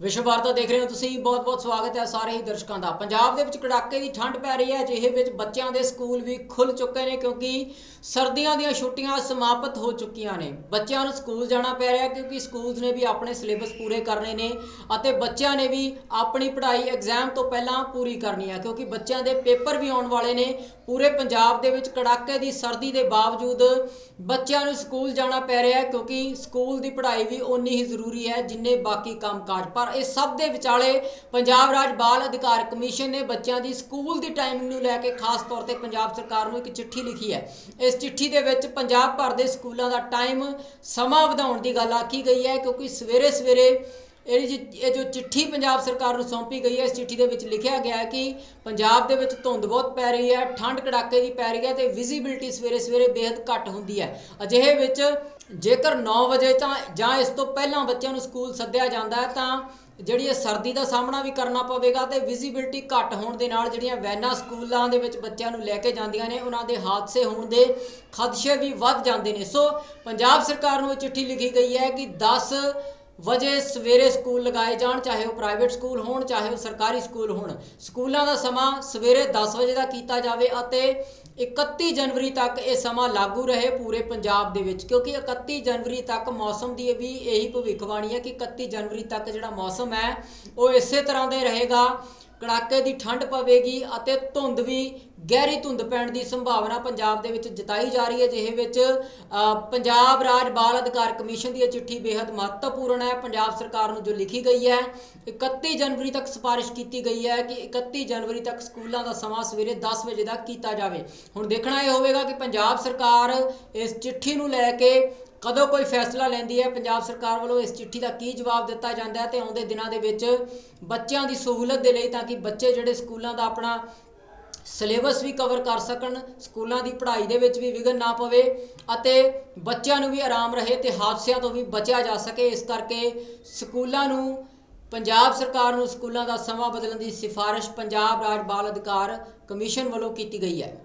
ਵਿਸ਼ਵ ਵਾਰਤਾ ਦੇਖ ਰਹੇ ਹੋ ਤੁਸੀਂ ਬਹੁਤ-ਬਹੁਤ ਸਵਾਗਤ ਹੈ ਸਾਰੇ ਹੀ ਦਰਸ਼ਕਾਂ ਦਾ। ਪੰਜਾਬ ਦੇ ਵਿੱਚ ਕੜਾਕੇ ਦੀ ਠੰਡ ਪੈ ਰਹੀ ਹੈ ਜਿਹੇ ਵਿੱਚ ਬੱਚਿਆਂ ਦੇ ਸਕੂਲ ਵੀ ਖੁੱਲ ਚੁੱਕੇ ਨੇ ਕਿਉਂਕਿ ਸਰਦੀਆਂ ਦੀਆਂ ਛੁੱਟੀਆਂ ਸਮਾਪਤ ਹੋ ਚੁੱਕੀਆਂ ਨੇ। ਬੱਚਿਆਂ ਨੂੰ ਸਕੂਲ ਜਾਣਾ ਪੈ ਰਿਹਾ ਕਿਉਂਕਿ ਸਕੂਲਸ ਨੇ ਵੀ ਆਪਣੇ ਸਿਲੇਬਸ ਪੂਰੇ ਕਰਨੇ ਨੇ ਅਤੇ ਬੱਚਿਆਂ ਨੇ ਵੀ ਆਪਣੀ ਪੜ੍ਹਾਈ ਐਗਜ਼ਾਮ ਤੋਂ ਪਹਿਲਾਂ ਪੂਰੀ ਕਰਨੀ ਹੈ ਕਿਉਂਕਿ ਬੱਚਿਆਂ ਦੇ ਪੇਪਰ ਵੀ ਆਉਣ ਵਾਲੇ ਨੇ। ਪੂਰੇ ਪੰਜਾਬ ਦੇ ਵਿੱਚ ਕੜਾਕੇ ਦੀ ਸਰਦੀ ਦੇ ਬਾਵਜੂਦ ਬੱਚਿਆਂ ਨੂੰ ਸਕੂਲ ਜਾਣਾ ਪੈ ਰਿਹਾ ਕਿਉਂਕਿ ਸਕੂਲ ਦੀ ਪੜ੍ਹਾਈ ਵੀ ਓਨੀ ਹੀ ਜ਼ਰੂਰੀ ਹੈ ਜਿੰਨੇ ਬਾਕੀ ਕੰਮਕਾਜ। ਪਰ ਇਹ ਸਭ ਦੇ ਵਿਚਾਲੇ ਪੰਜਾਬ ਰਾਜ ਬਾਲ ਅਧਿਕਾਰ ਕਮਿਸ਼ਨ ਨੇ ਬੱਚਿਆਂ ਦੀ ਸਕੂਲ ਦੀ ਟਾਈਮਿੰਗ ਨੂੰ ਲੈ ਕੇ ਖਾਸ ਤੌਰ ਤੇ ਪੰਜਾਬ ਸਰਕਾਰ ਨੂੰ ਇੱਕ ਚਿੱਠੀ ਲਿਖੀ ਹੈ। ਇਸ ਚਿੱਠੀ ਦੇ ਵਿੱਚ ਪੰਜਾਬ ਭਰ ਦੇ ਸਕੂਲਾਂ ਦਾ ਟਾਈਮ ਸਮਾਂ ਵਧਾਉਣ ਦੀ ਗੱਲ ਆਖੀ ਗਈ ਹੈ ਕਿਉਂਕਿ ਸਵੇਰੇ ਸਵੇਰੇ ਇਹ ਜੀ ਇਹ ਜੋ ਚਿੱਠੀ ਪੰਜਾਬ ਸਰਕਾਰ ਨੂੰ ਸੌਂਪੀ ਗਈ ਹੈ, ਇਸ ਚਿੱਠੀ ਦੇ ਵਿੱਚ ਲਿਖਿਆ ਗਿਆ ਹੈ ਕਿ ਪੰਜਾਬ ਦੇ ਵਿੱਚ ਧੁੰਦ ਬਹੁਤ ਪੈ ਰਹੀ ਹੈ, ਠੰਡ ਕੜਾਕੇ ਦੀ ਪੈ ਰਹੀ ਹੈ ਤੇ ਵਿਜ਼ਿਬਿਲਟੀ ਸਵੇਰੇ ਸਵੇਰੇ ਬੇहद ਘੱਟ ਹੁੰਦੀ ਹੈ। ਅਜਿਹੇ ਵਿੱਚ ਜੇਕਰ 9 ਵਜੇ ਤਾਂ, ਜਾਂ ਇਸ ਤੋਂ ਪਹਿਲਾਂ ਬੱਚਿਆਂ ਨੂੰ ਸਕੂਲ ਸੱਦਿਆ ਜਾਂਦਾ ਹੈ, ਤਾਂ ਜਿਹੜੀ ਇਹ ਸਰਦੀ ਦਾ ਸਾਹਮਣਾ ਵੀ ਕਰਨਾ ਪਵੇਗਾ ਤੇ ਵਿਜ਼ਿਬਿਲਟੀ ਘੱਟ ਹੋਣ ਦੇ ਨਾਲ ਜਿਹੜੀਆਂ ਵੈਨਾਂ ਸਕੂਲਾਂ ਦੇ ਵਿੱਚ ਬੱਚਿਆਂ ਨੂੰ ਲੈ ਕੇ ਜਾਂਦੀਆਂ ਨੇ, ਉਹਨਾਂ ਦੇ ਹਾਦਸੇ ਹੋਣ ਦੇ ਖਦਸ਼ੇ ਵੀ ਵੱਧ ਜਾਂਦੇ ਨੇ। ਸੋ ਪੰਜਾਬ ਸਰਕਾਰ ਨੂੰ ਇਹ ਚਿੱਠੀ ਲਿਖੀ ਗਈ ਹੈ ਕਿ 10 ਵਜੇ ਸਵੇਰੇ ਸਕੂਲ ਲਗਾਏ ਜਾਣ, ਚਾਹੇ ਉਹ ਪ੍ਰਾਈਵੇਟ ਸਕੂਲ ਹੋਣ, ਚਾਹੇ ਉਹ ਸਰਕਾਰੀ ਸਕੂਲ ਹੋਣ। ਸਕੂਲਾਂ ਦਾ ਸਮਾਂ ਸਵੇਰੇ 10 ਵਜੇ ਦਾ ਕੀਤਾ ਜਾਵੇ ਅਤੇ 31 ਜਨਵਰੀ ਤੱਕ ਇਹ ਸਮਾਂ ਲਾਗੂ ਰਹੇ ਪੂਰੇ ਪੰਜਾਬ ਦੇ ਵਿੱਚ, ਕਿਉਂਕਿ 31 ਜਨਵਰੀ ਤੱਕ ਮੌਸਮ ਦੀ ਵੀ ਇਹੀ ਭਵਿੱਖਬਾਣੀ ਹੈ ਕਿ 31 ਜਨਵਰੀ ਤੱਕ ਜਿਹੜਾ ਮੌਸਮ ਹੈ, ਉਹ ਇਸੇ ਤਰ੍ਹਾਂ ਦੇ ਰਹੇਗਾ। ਕੜਾਕੇ ਦੀ ਠੰਡ ਪਵੇਗੀ ਅਤੇ ਧੁੰਦ ਵੀ ਗਹਿਰੀ ਧੁੰਦ ਪੈਣ ਦੀ ਸੰਭਾਵਨਾ ਪੰਜਾਬ ਦੇ ਵਿੱਚ ਜਤਾਈ ਜਾ ਰਹੀ ਹੈ, ਜਿਹੇ ਵਿੱਚ ਪੰਜਾਬ ਰਾਜ ਬਾਲ ਅਧਿਕਾਰ ਕਮਿਸ਼ਨ ਦੀ ਇਹ ਚਿੱਠੀ ਬੇहद ਮਹੱਤਵਪੂਰਨ ਹੈ। ਪੰਜਾਬ ਸਰਕਾਰ ਨੂੰ ਜੋ ਲਿਖੀ ਗਈ ਹੈ 31 ਜਨਵਰੀ ਤੱਕ ਸਿਫਾਰਿਸ਼ ਕੀਤੀ ਗਈ ਹੈ ਕਿ 31 ਜਨਵਰੀ ਤੱਕ ਸਕੂਲਾਂ ਦਾ ਸਮਾਂ ਸਵੇਰੇ 10 ਵਜੇ ਦਾ ਕੀਤਾ ਜਾਵੇ। ਹੁਣ ਦੇਖਣਾ ਇਹ ਹੋਵੇਗਾ ਕਿ ਪੰਜਾਬ ਸਰਕਾਰ ਇਸ ਚਿੱਠੀ ਨੂੰ ਲੈ ਕੇ ਕਦੋਂ ਕੋਈ ਫੈਸਲਾ ਲੈਂਦੀ ਹੈ? ਪੰਜਾਬ ਸਰਕਾਰ ਵੱਲੋਂ ਇਸ ਚਿੱਠੀ ਦਾ ਕੀ ਜਵਾਬ ਦਿੱਤਾ ਜਾਂਦਾ ਹੈ ਤੇ ਆਉਂਦੇ ਦਿਨਾਂ ਦੇ ਵਿੱਚ ਬੱਚਿਆਂ ਦੀ ਸਹੂਲਤ ਦੇ ਲਈ ਤਾਂ ਕਿ ਬੱਚੇ ਜਿਹੜੇ ਸਕੂਲਾਂ ਦਾ ਆਪਣਾ ਸਿਲੇਬਸ ਵੀ ਕਵਰ ਕਰ ਸਕਣ, ਸਕੂਲਾਂ ਦੀ ਪੜ੍ਹਾਈ ਦੇ ਵਿੱਚ ਵੀ ਵਿਘਨ ਨਾ ਪਵੇ ਅਤੇ ਬੱਚਿਆਂ ਨੂੰ ਵੀ ਆਰਾਮ ਰਹੇ ਤੇ ਹਾਦਸਿਆਂ ਤੋਂ ਵੀ ਬਚਿਆ ਜਾ ਸਕੇ। ਇਸ ਕਰਕੇ ਸਕੂਲਾਂ ਨੂੰ, ਪੰਜਾਬ ਸਰਕਾਰ ਨੂੰ ਸਕੂਲਾਂ ਦਾ ਸਮਾਂ ਬਦਲਣ ਦੀ ਸਿਫਾਰਿਸ਼ ਪੰਜਾਬ ਰਾਜ ਬਾਲ ਅਧਿਕਾਰ ਕਮਿਸ਼ਨ ਵੱਲੋਂ ਕੀਤੀ ਗਈ ਹੈ।